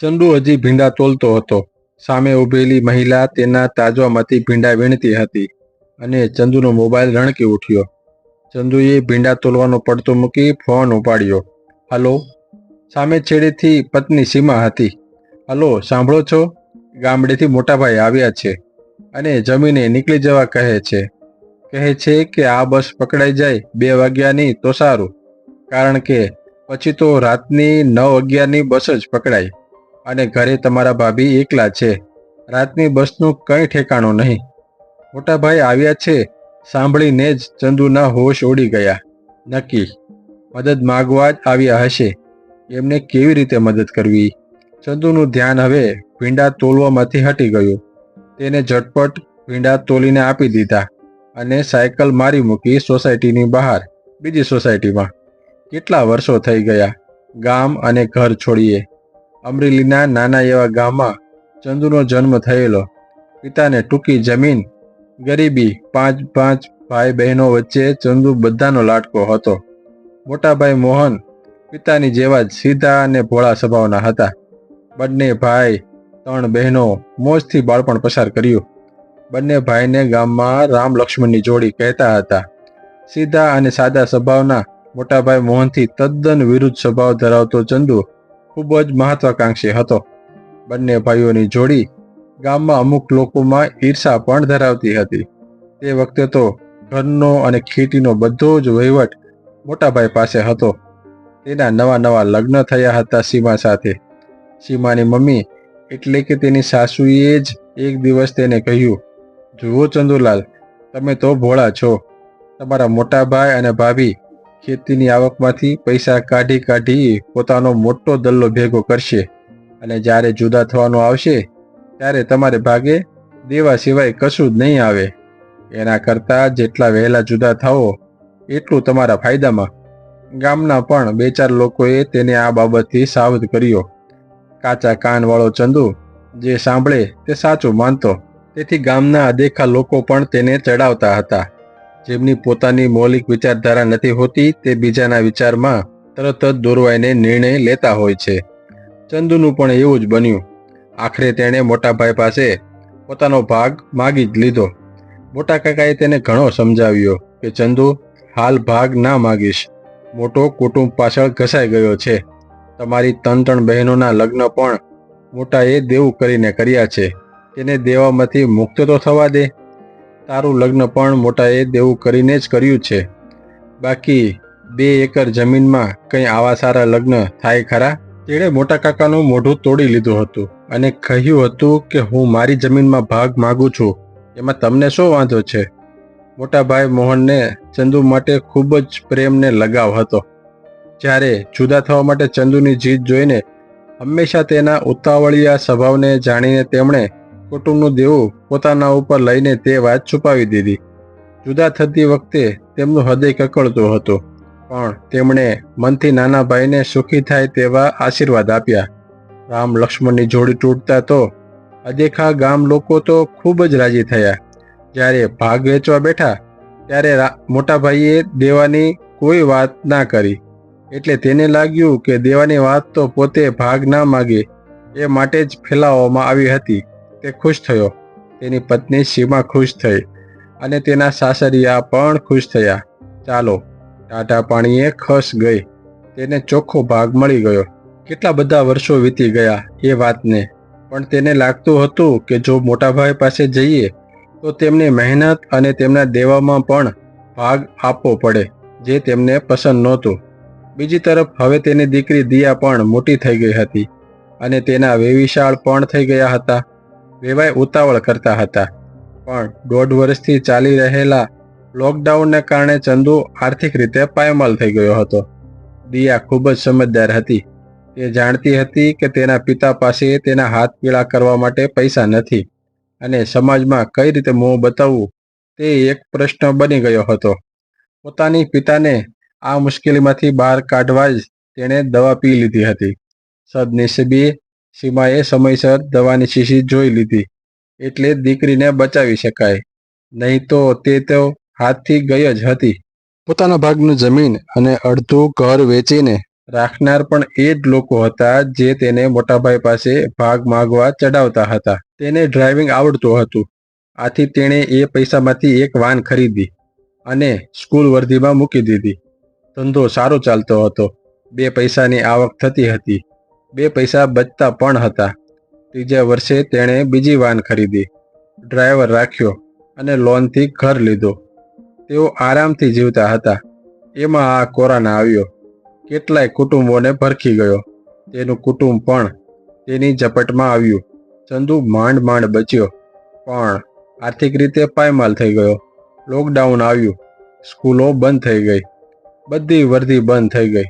ચંદુ હજી ભીંડા તોલતો હતો. સામે ઊભેલી મહિલા તેના તાજવામાંથી ભીંડા વીણતી હતી અને ચંદુનો મોબાઈલ રણકી ઉઠ્યો. ચંદુએ ભીંડા તોલવાનો પડતો મૂકી ફોન ઉપાડ્યો. હલો. સામે છેડેથી પત્ની સીમા હતી. હલો, સાંભળો છો? ગામડેથી મોટાભાઈ આવ્યા છે અને જમીને નીકળી જવા કહે છે. કહે છે કે આ બસ પકડાઈ જાય બે વાગ્યાની તો સારું. કારણ કે પછી તો રાતની નવ અગિયારની બસ જ પકડાય અને ઘરે તમારા ભાભી એકલા છે. રાતની બસનું કંઈ ઠેકાણું નહીં. મોટાભાઈ આવ્યા છે. સાંભળીને જ ચંદુના હોશ ઉડી ગયા. નક્કી, મદદ માગવા જ આવ્યા હશે. એમને કેવી રીતે મદદ કરવી? ચંદુનું ધ્યાન હવે ભીંડા તોલવામાંથી હટી ગયું. તેને ઝટપટ ભીંડા તોલીને આપી દીધા અને સાયકલ મારી મૂકી સોસાયટીની બહાર, બીજી સોસાયટીમાં. કેટલા વર્ષો થઈ ગયા? ગામ અને ઘર છોડીએ. અમરેલીના નાના એવા ગામમાં ચંદુનો જન્મ થયેલો. પિતાને ટૂંકી જમીન, ગરીબી, પાંચ પાંચ ભાઈ બહેનો વચ્ચે ચંદુ બધાનો લાટકો હતો. મોટાભાઈ મોહન પિતાની જેવા જ સીધા અને ભોળા સ્વભાવના હતા. બંને ભાઈ, ત્રણ બહેનો મોજથી બાળપણ પસાર કર્યું. બંને ભાઈને ગામમાં રામ લક્ષ્મણની જોડી કહેતા હતા. સીધા અને સાદા સ્વભાવના મોટાભાઈ મોહનથી તદ્દન વિરુદ્ધ સ્વભાવ ધરાવતો ચંદુ ખૂબ જ મહત્વાકાંક્ષી હતો. બંને ભાઈઓની જોડી ગામમાં અમુક લોકોમાં ઈર્ષા પણ ધરાવતી હતી. તે વખતે તો ઘરનો અને ખેતીનો બધો જ વહીવટ મોટાભાઈ પાસે હતો. તેના નવા નવા લગ્ન થયા હતા સીમા સાથે. સીમાની મમ્મી એટલે કે તેની સાસુએ જ એક દિવસ તેને કહ્યું, જુઓ ચંદુલાલ, તમે તો ભોળા છો. તમારા મોટા ભાઈ અને ભાભી ખેતીની આવકમાંથી પૈસા કાઢી કાઢી પોતાનો મોટો દલ્લો ભેગો કરશે. અને જ્યારે જુદા થવાનું આવશે, ત્યારે તમારે ભાગે દેવા સિવાય કશું જ નહીં આવે. એના કરતાં જેટલા વહેલા જુદા થાઓ, એટલું તમારા ફાયદામાં. ગામના પણ બે ચાર લોકોએ તેને આ બાબતથી સાવધ કર્યો. કાચા કાનવાળો ચંદુ જે સાંભળે તે સાચું માનતો. તેથી ગામના અદેખા લોકો પણ તેને ચડાવતા હતા. જેમની પોતાની મૌલિક વિચારધારા નથી હોતી, તે બીજાના વિચારમાં તરત જ દોરવાઈને નિર્ણય લેતા હોય છે. ચંદુનું પણ એવું જ બન્યું. આખરે તેણે મોટાભાઈ પાસે પોતાનો ભાગ માગી જ લીધો. મોટા કાકાએ તેને ઘણો સમજાવ્યો કે, ચંદુ, હાલ ભાગ ના માગીશ. મોટો કુટુંબ પાછળ ઘસાઈ ગયો છે. તમારી ત્રણ ત્રણ બહેનોના લગ્ન પણ મોટાએ દેવું કરીને કર્યા છે. તેને દેવામાંથી મુક્ત તો થવા દે. તારું લગ્ન પણ મોટાએ દેવું કરીને જ કર્યું છે. બાકી બે એકર જમીનમાં કંઈ આવા સારા લગ્ન થાય ખરા? તેણે મોટા કાકાનું મોઢું તોડી લીધું હતું અને કહ્યું હતું કે હું મારી જમીનમાં ભાગ માગું છું. એમાં તમને શું વાંધો છે? મોટાભાઈ મોહનને ચંદુ માટે ખૂબ જ પ્રેમને લગાવ હતો. જ્યારે જુદા થવા માટે ચંદુની જીત જોઈને હંમેશા તેના ઉતાવળિયા સ્વભાવને જાણીને તેમણે કુટુંબનું દેવું પોતાના ઉપર લઈને તે વાત છુપાવી દીધી. જુદા થતી વખતે તેમનું હૃદય કકળતું હતું, પણ તેમણે મનથી નાના ભાઈને સુખી થાય તેવા આશીર્વાદ આપ્યા. રામ લક્ષ્મણની જોડી તૂટતા તો અદેખા ગામ લોકો તો ખૂબ જ રાજી થયા. જ્યારે ભાગ વેચવા બેઠા, ત્યારે મોટા ભાઈએ દેવાની કોઈ વાત ના કરી. એટલે તેને લાગ્યું કે દેવાની વાત તો પોતે ભાગ ના માગે, એ માટે જ ફેલાવવામાં આવી હતી. તે ખુશ થયો. તેની પત્ની સીમા ખુશ થઈ અને તેના સાસરિયા પણ ખુશ થયા. ચાલો ટાટા પાણીએ ખસ ગઈ. તેને ચોખ્ખો ભાગ મળી ગયો. કેટલા બધા વર્ષો વીતી ગયા એ વાતને. પણ તેને લાગતું હતું કે જો મોટાભાઈ પાસે જઈએ, તો તેમની મહેનત અને તેમના દેવામાં પણ ભાગ આપવો પડે, જે તેમને પસંદ નહોતું. બીજી તરફ, હવે તેની દીકરી દિયા પણ મોટી થઈ ગઈ હતી અને તેના વેવિશાળ પણ થઈ ગયા હતા. વેવાય ઉતાવળ કરતા હતા. પણ દોઢ વર્ષથી ચાલી રહેલા લોકડાઉનને કારણે ચંદુ આર્થિક રીતે પાયમાલ થઈ ગયો હતો. દિયા ખૂબ જ સમજદાર હતી. તે જાણતી હતી કે તેના પિતા પાસે તેના હાથ પીળા કરવા માટે પૈસા નથી અને સમાજમાં કઈ રીતે મોં બતાવવું તે એક પ્રશ્ન બની ગયો હતો. પોતાની પિતાને આ મુશ્કેલીમાંથી બહાર કાઢવા જ તેણે દવા પી લીધી હતી. સદનસીબે સીમાએ સમયસર દવાની શીશી જોઈ લીધી. એટલે દીકરીને બચાવી શકાય. નહીં તો તે તો હાથથી ગઈ જ હતી. પોતાના ભાગનું જમીન અને અડધું ઘર વેચીને રાખનાર પણ એ જ લોકો હતા જે તેને મોટાભાઈ પાસે ભાગ માગવા ચડાવતા હતા. તેને ડ્રાઇવિંગ આવડતું હતું. આથી તેણે એ પૈસામાંથી એક વાન ખરીદી અને સ્કૂલ વર્ધીમાં મૂકી દીધી. ધંધો સારો ચાલતો હતો. બે પૈસાની આવક થતી હતી. બે પૈસા બચતા પણ હતા. ત્રીજા વર્ષે તેણે બીજી વાન ખરીદી. ડ્રાઈવર રાખ્યો અને લોનથી ઘર લીધો. તેઓ આરામથી જીવતા હતા. એમાં આ કોરોના આવ્યો. કેટલાય કુટુંબોને ભરખી ગયો. તેનું કુટુંબ પણ તેની ઝપટમાં આવ્યું. ચંદુ માંડ માંડ બચ્યો. પણ આર્થિક રીતે પાયમાલ થઈ ગયો. લોકડાઉન આવ્યું. સ્કૂલો બંધ થઈ ગઈ. બધી વર્દી બંધ થઈ ગઈ.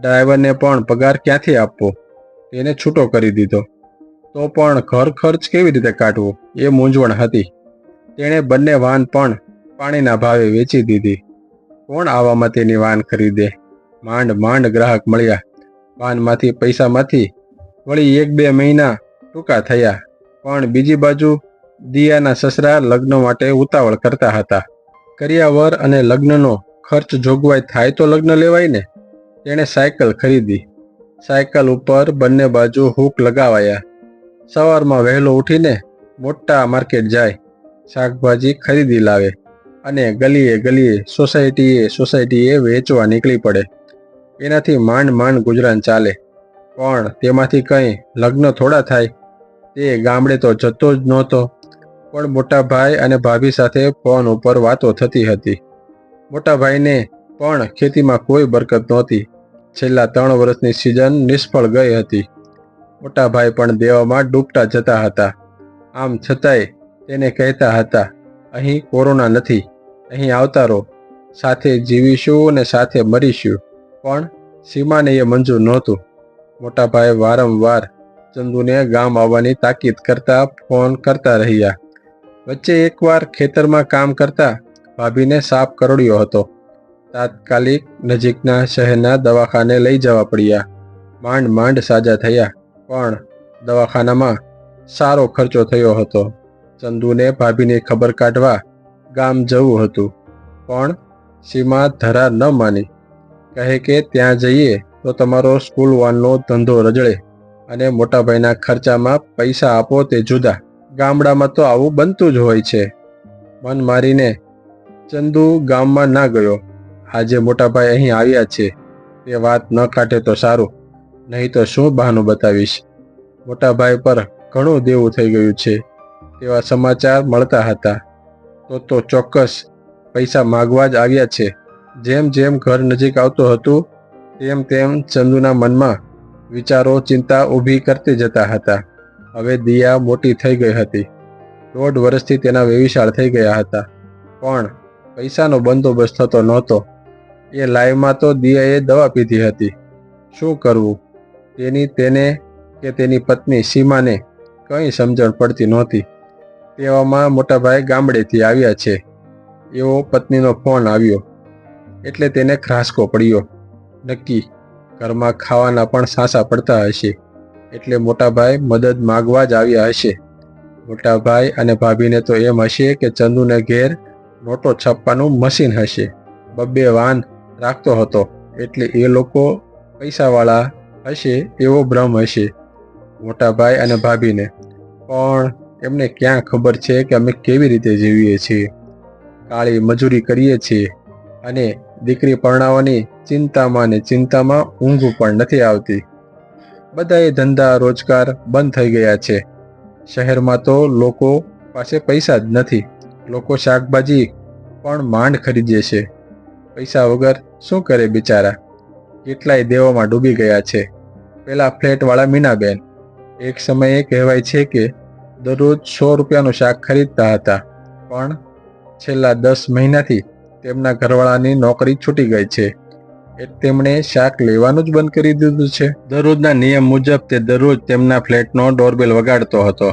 ડ્રાઈવરને પણ પગાર ક્યાંથી આપવો? તેને છૂટો કરી દીધો. તો પણ ઘર ખર્ચ કેવી રીતે કાઢવો? એ મૂંઝવણ હતી. તેણે બંને વાન પણ પાણીના ભાવે વેચી દીધી. કોણ આવામાં તેની વાન ખરીદે? માંડ માંડ ગ્રાહક મળ્યા. વાનમાંથી પૈસામાંથી વળી એક બે મહિના ટૂંકા થયા. પણ બીજી બાજુ દિયાના સસરા લગ્ન માટે ઉતાવળ કરતા હતા. કર્યાવર અને લગ્નનો ખર્ચ જોગવાઈ થાય તો લગ્ન લેવાય ને? તેણે સાયકલ ખરીદી. સાયકલ ઉપર બંને બાજુ હૂક લગાવાયા. સવારમાં વહેલો ઉઠીને મોટા માર્કેટ જાય. શાકભાજી ખરીદી લાવે અને ગલીએ ગલીએ સોસાયટીએ સોસાયટીએ વેચવા નીકળી પડે. એનાથી માંડ માંડ ગુજરાન ચાલે. પણ તેમાંથી કંઈ લગ્ન થોડા થાય. તે ગામડે તો જતો જ નહોતો. પણ મોટા ભાઈ અને ભાભી સાથે ફોન ઉપર વાતો થતી હતી. મોટા ભાઈને પણ ખેતીમાં કોઈ બરકત નહોતી. છેલ્લા ત્રણ વર્ષની સિઝન નિષ્ફળ ગઈ હતી. મોટા ભાઈ પણ દેવામાં ડૂબતા જતા હતા. આમ છતાંય તેને કહેતા હતા, અહીં કોરોના નથી, અહીં આવતા રહો. સાથે જીવીશું અને સાથે મરીશું. પણ સીમાને એ મંજૂર નહોતું. મોટાભાઈ વારંવાર ચંદુને ગામ આવવાની તાકીદ કરતા, ફોન કરતા રહ્યા. વચ્ચે એકવાર ખેતરમાં કામ કરતા, ભાભીને સાપ કરડ્યો હતો. તાત્કાલિક નજીકના શહેરના દવાખાને લઈ જવા પડ્યા. માંડ માંડ સાજા થયા, પણ દવાખાનામાં સારો ખર્ચો થયો હતો. ચંદુને ભાભીની ખબર કાઢવા ગામ જવું હતું, પણ સીમા ધરા ન માની. કહે કે ત્યાં જઈએ તો તમારો સ્કૂલ વાનનો ધંધો રજળે અને મોટાભાઈના ખર્ચામાં પૈસા આપો તે જુદા. ગામડામાં તો આવું બનતું જ હોય છે. મન મારીને ચંદુ ગામમાં ના ગયો. આજે મોટાભાઈ અહીં આવ્યા છે. તે વાત ન કાઢે તો સારું. નહીં તો શું બહાનું બતાવીશ? મોટાભાઈ પર ઘણું દેવું થઈ ગયું છે. તેવા સમાચાર મળતા હતા. તો તો ચોક્કસ પૈસા માગવા જ આવ્યા છે. જેમ જેમ ઘર નજીક આવતું હતું, તેમ તેમ ચંદુના મનમાં વિચારો, ચિંતા ઊભી કરતી જતા હતા. હવે દિયા મોટી થઈ ગઈ હતી. દોઢ વર્ષથી તેના વેવિશાળ થઈ ગયા હતા. પણ પૈસાનો બંદોબસ્ત થતો નહોતો. એ લાઈવમાં તો દિયાએ દવા પીધી હતી. શું કરવું? તેની તેને કે તેની પત્ની સીમાને કંઈ સમજણ પડતી નહોતી. તેવામાં મોટાભાઈ ગામડેથી આવ્યા છે. એવો પત્નીનો ફોન આવ્યો. એટલે તેને ખરાસકો પડ્યો. નક્કી ઘરમાં ખાવાના પણ સાસા પડતા હશે. એટલે મોટાભાઈ મદદ માગવા જ આવ્યા હશે. મોટાભાઈ અને ભાભીને તો એમ હશે કે ચંદુને ઘેર નોટો છાપવાનું મશીન હશે. બબ્બે વાન રાખતો હતો. એટલે એ લોકો પૈસાવાળા હશે એવો ભ્રમ હશે મોટાભાઈ અને ભાભીને. પણ એમને ક્યાં ખબર છે કે અમે કેવી રીતે જીવીએ છીએ? કાળી મજૂરી કરીએ છીએ અને દીકરી પરણાવવાની ચિંતામાં ને ચિંતામાં ઊંઘ પણ નથી આવતી. બધાએ ધંધા, રોજગાર બંધ થઈ ગયા છે. શહેરમાં તો લોકો પાસે પૈસા જ નથી. લોકો શાકભાજી પણ માંડ ખરીદે છે. પૈસા વગર શું કરે બિચારા? કેટલાય દેવોમાં ડૂબી ગયા છે. પેલા ફ્લેટવાળા મીનાબેન. એક સમયે કહેવાય છે કે દરરોજ સો રૂપિયાનું શાક ખરીદતા હતા. પણ છેલ્લા દસ મહિનાથી તેમના ઘરવાળાની નોકરી છૂટી ગઈ છે. તેમણે શાક લેવાનું જ બંધ કરી દીધું છે. દરરોજના નિયમ મુજબ તે દરરોજ તેમના ફ્લેટનો ડોરબેલ વગાડતો હતો.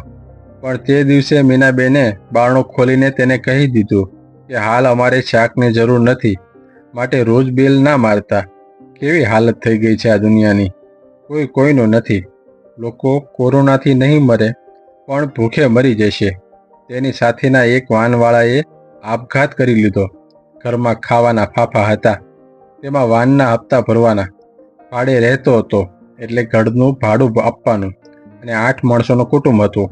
પણ તે દિવસે મીનાબેને બારણું ખોલીને તેને કહી દીધું કે, હાલ અમારે શાકની જરૂર નથી. માટે રોજ બેલ ના મારતા. કેવી હાલત થઈ ગઈ છે આ દુનિયાની? કોઈ કોઈનો નથી. લોકો કોરોનાથી નહીં મરે, પણ ભૂખે મરી જશે. તેની સાથેના એક વાનવાળાએ આપઘાત કરી લીધો. ઘરમાં ખાવાના ફાફા હતા. તેમાં વાનના હપ્તા ભરવાના. ભાડે રહેતો હતો, એટલે ઘરનું ભાડું આપવાનું. અને આઠ માણસોનું કુટુંબ હતું.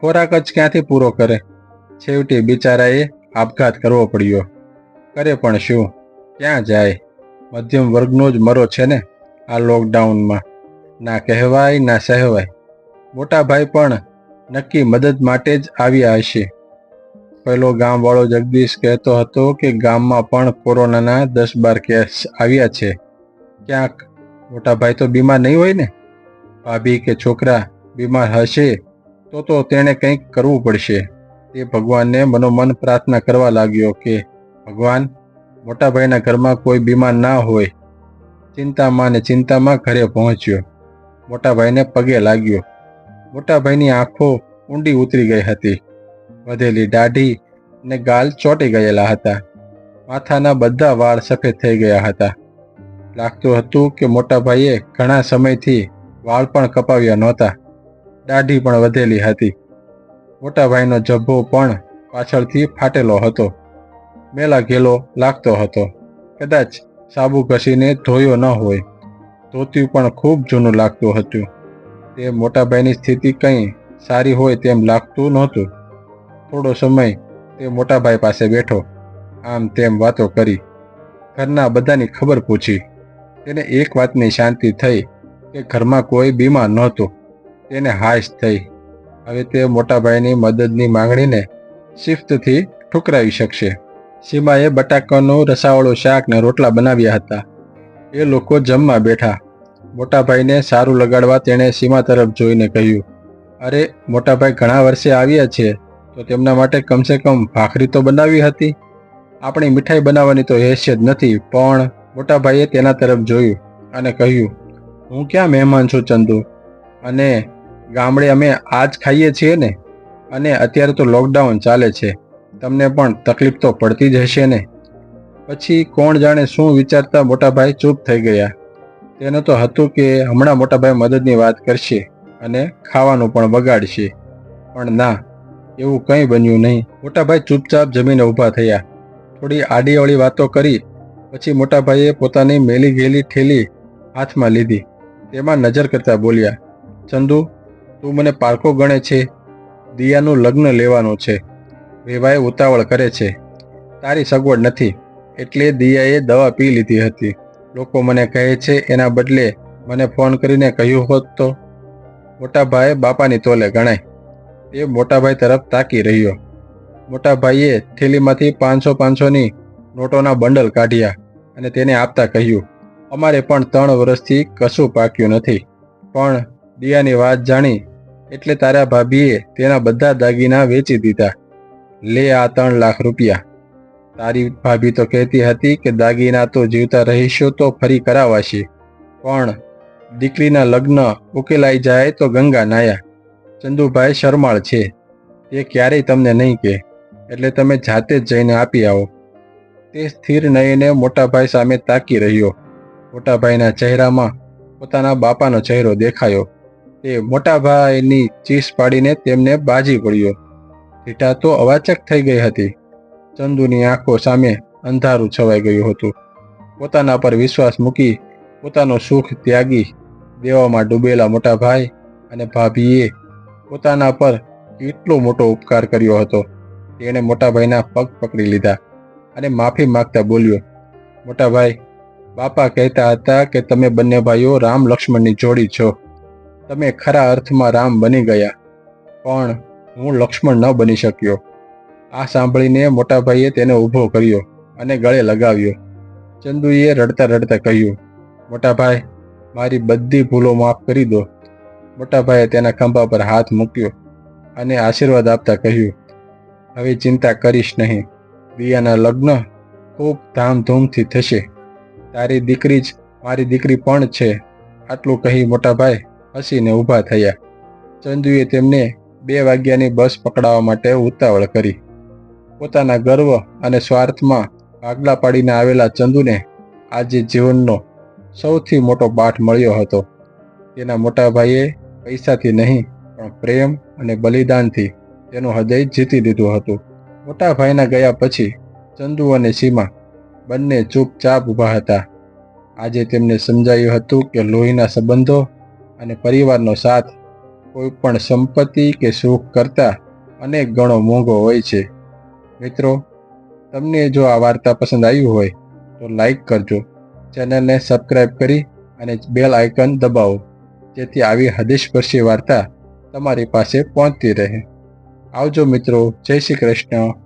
ખોરાક જ ક્યાંથી પૂરો કરે? છેવટે બિચારાએ આપઘાત કરવો પડ્યો. કરે પણ શું? ક્યાં જાય? મધ્યમ વર્ગનો જ મરો છે ને? આ લોકડાઉનમાં. ના કહેવાય, ના સહેવાય. મોટા ભાઈ પણ નક્કી મદદ માટે જ આવ્યા હશે. પહેલો ગામવાળો જગદીશ કહેતો હતો કે ગામમાં પણ કોરોનાના દસ બાર કેસ આવ્યા છે. ક્યાંક? મોટા ભાઈ તો બીમાર નહીં હોય ને? ભાભી કે છોકરા બીમાર હશે તો તો તેણે કંઈક કરવું પડશે. તે ભગવાનને મનોમન પ્રાર્થના કરવા લાગ્યો કે, ભગવાન મોટા ભાઈના ઘરમાં કોઈ બીમાર ના હોય, ચિંતામાં ને ચિંતામાં ઘરે પહોંચ્યો. મોટાભાઈને પગે લાગ્યો. મોટાભાઈની આંખો ઊંડી ઉતરી ગઈ હતી. વધેલી દાઢી ને ગાલ ચોંટી ગયેલા હતા. માથાના બધા વાળ સફેદ થઈ ગયા હતા. લાગતું હતું કે મોટાભાઈએ ઘણા સમયથી વાળ પણ કપાવ્યા નહોતા. દાઢી પણ વધેલી હતી. મોટાભાઈનો જભ્ભો પણ પાછળથી ફાટેલો હતો. મેલા ઘેલો લાગતો હતો. કદાચ સાબુ ઘસીને ધોયો ન હોય. ધોત્યું પણ ખૂબ જૂનું લાગતું હતું. તે મોટાભાઈની સ્થિતિ કંઈ સારી હોય તેમ લાગતું નહોતું. થોડો સમય તે મોટાભાઈ પાસે બેઠો. આમ તેમ વાતો કરી. ઘરના બધાની ખબર પૂછી. તેને એક વાતની શાંતિ થઈ કે ઘરમાં કોઈ બીમાર નહોતું. તેને હાશ થઈ. હવે તે મોટાભાઈની મદદની માંગણીને શિફ્તથી ઠુકરાવી શકશે. સીમાએ બટાકાનું રસાવાળું શાક ને રોટલા બનાવ્યા હતા. એ લોકો જમવા બેઠા. મોટાભાઈને સારું લગાડવા તેણે સીમા તરફ જોઈને કહ્યું, અરે, મોટાભાઈ ઘણા વર્ષે આવ્યા છે, તો તેમના માટે કમસે કમ ભાખરી તો બનાવી હતી. આપણી મીઠાઈ બનાવવાની તો હેસિયત નથી, પણ મોટાભાઈએ તેના તરફ જોયું અને કહ્યું, હું ક્યાં મહેમાન છું ચંદુ? અને ગામડે અમે આજ ખાઈએ છીએ ને? અને અત્યારે તો લોકડાઉન ચાલે છે. તમને પણ તકલીફ તો પડતી જ હશે ને? પછી કોણ જાણે શું વિચારતા મોટાભાઈ ચૂપ થઈ ગયા. તેને તો હતું કે હમણાં મોટાભાઈ મદદની વાત કરશે અને ખાવાનું પણ બગાડશે પણ ના, એવું કંઈ બન્યું નહીં. મોટાભાઈ ચૂપચાપ જમીને ઊભા થયા. થોડી આડીઅવળી વાતો કરી, પછી મોટાભાઈએ પોતાની મેલી ગયેલી ઠેલી હાથમાં લીધી. તેમાં નજર કરતા બોલ્યા, ચંદુ, તું મને પારકો ગણે છે. દિયાનું લગ્ન લેવાનું છે. વેવાએ ઉતાવળ કરે છે. તારી સગવડ નથી. એટલે દિયાએ દવા પી લીધી હતી. લોકો મને કહે છે એના બદલે મને ફોન કરીને કહ્યું હોત તો. મોટાભાઈ બાપાની તોલે ગણાય. તે મોટાભાઈ તરફ તાકી રહ્યો. મોટાભાઈએ થેલીમાંથી પાંચસો પાંચસોની નોટોના બંડલ કાઢ્યા અને તેને આપતા કહ્યું, અમારે પણ ત્રણ વર્ષથી કશું પાક્યું નથી. પણ દિયાની વાત જાણી એટલે તારા ભાભીએ તેના બધા દાગીના વેચી દીધા. લે આ ત્રણ લાખ રૂપિયા. તારી ભાભી તો કહેતી હતી કે દાગીના તો જીવતા રહીશું તો ફરી કરાવાશે. પણ દીકરીના લગ્ન ઉકેલાઈ જાય તો ગંગા નાયા. ચંદુભાઈ શરમાળ છે. તે ક્યારેય તમને નહીં કહે. એટલે તમે જાતે જ જઈને આપી આવો. તે સ્થિર નયને મોટાભાઈ સામે તાકી રહ્યો. મોટાભાઈના ચહેરામાં પોતાના બાપાનો ચહેરો દેખાયો. તે મોટાભાઈની ચીસ પાડીને તેમને બાજી પડ્યો રીટા તો અવાચક થઈ ગઈ હતી. ચંદુની આંખો સામે અંધારું છવાઈ ગયું હતું. પોતાના પર વિશ્વાસ મૂકી પોતાનો સુખ ત્યાગી દેવામાં ડૂબેલા મોટા ભાઈ અને ભાભીએ પોતાના પર કેટલો મોટો ઉપકાર કર્યો હતો. તેણે મોટાભાઈના પગ પકડી લીધા અને માફી માંગતા બોલ્યો મોટાભાઈ બાપા કહેતા હતા કે તમે બંને ભાઈઓ રામ લક્ષ્મણની જોડી છો. તમે ખરા અર્થમાં રામ બની ગયા. પણ હું લક્ષ્મણ ન બની શક્યો. આ સાંભળીને મોટાભાઈએ તેને ઊભો કર્યો અને ગળે લગાવ્યો. ચંદુએ રડતા રડતા કહ્યું, મોટાભાઈ, મારી બધી ભૂલો માફ કરી દો. મોટાભાઈએ તેના ખંભા પર હાથ મૂક્યો અને આશીર્વાદ આપતા કહ્યું, હવે ચિંતા કરીશ નહીં. દિયાના લગ્ન ખૂબ ધામધૂમથી થશે. તારી દીકરી જ મારી દીકરી પણ છે. આટલું કહી મોટાભાઈ હસીને ઊભા થયા. ચંદુએ તેમને બે વાગ્યાની બસ પકડાવવા માટે ઉતાવળ કરી. પોતાના ગર્વ અને સ્વાર્થમાં ભાગલા પાડીને આવેલા ચંદુને આજે જીવનનો સૌથી મોટો પાઠ મળ્યો હતો. તેના મોટા ભાઈએ પૈસાથી નહીં, પણ પ્રેમ અને બલિદાનથી તેનું હૃદય જીતી લીધું હતું. મોટા ભાઈના ગયા પછી ચંદુ અને સીમા બંને ચૂપચાપ ઊભા હતા. આજે તેમને સમજાયું હતું કે લોહીના સંબંધો અને પરિવારનો સાથ કોઈ પણ સંપત્તિ કે સુખ કરતાં અનેક ગણો મોંઘો હોય છે. મિત્રો, તમને જો આ વાર્તા પસંદ આવી હોય, તો લાઈક કરજો. ચેનલને સબસ્ક્રાઈબ કરી અને બેલ આઇકન દબાવો, જેથી આવી હદેશપર્શી વાર્તા તમારી પાસે પહોંચતી રહે. આવજો મિત્રો, જય શ્રી કૃષ્ણ.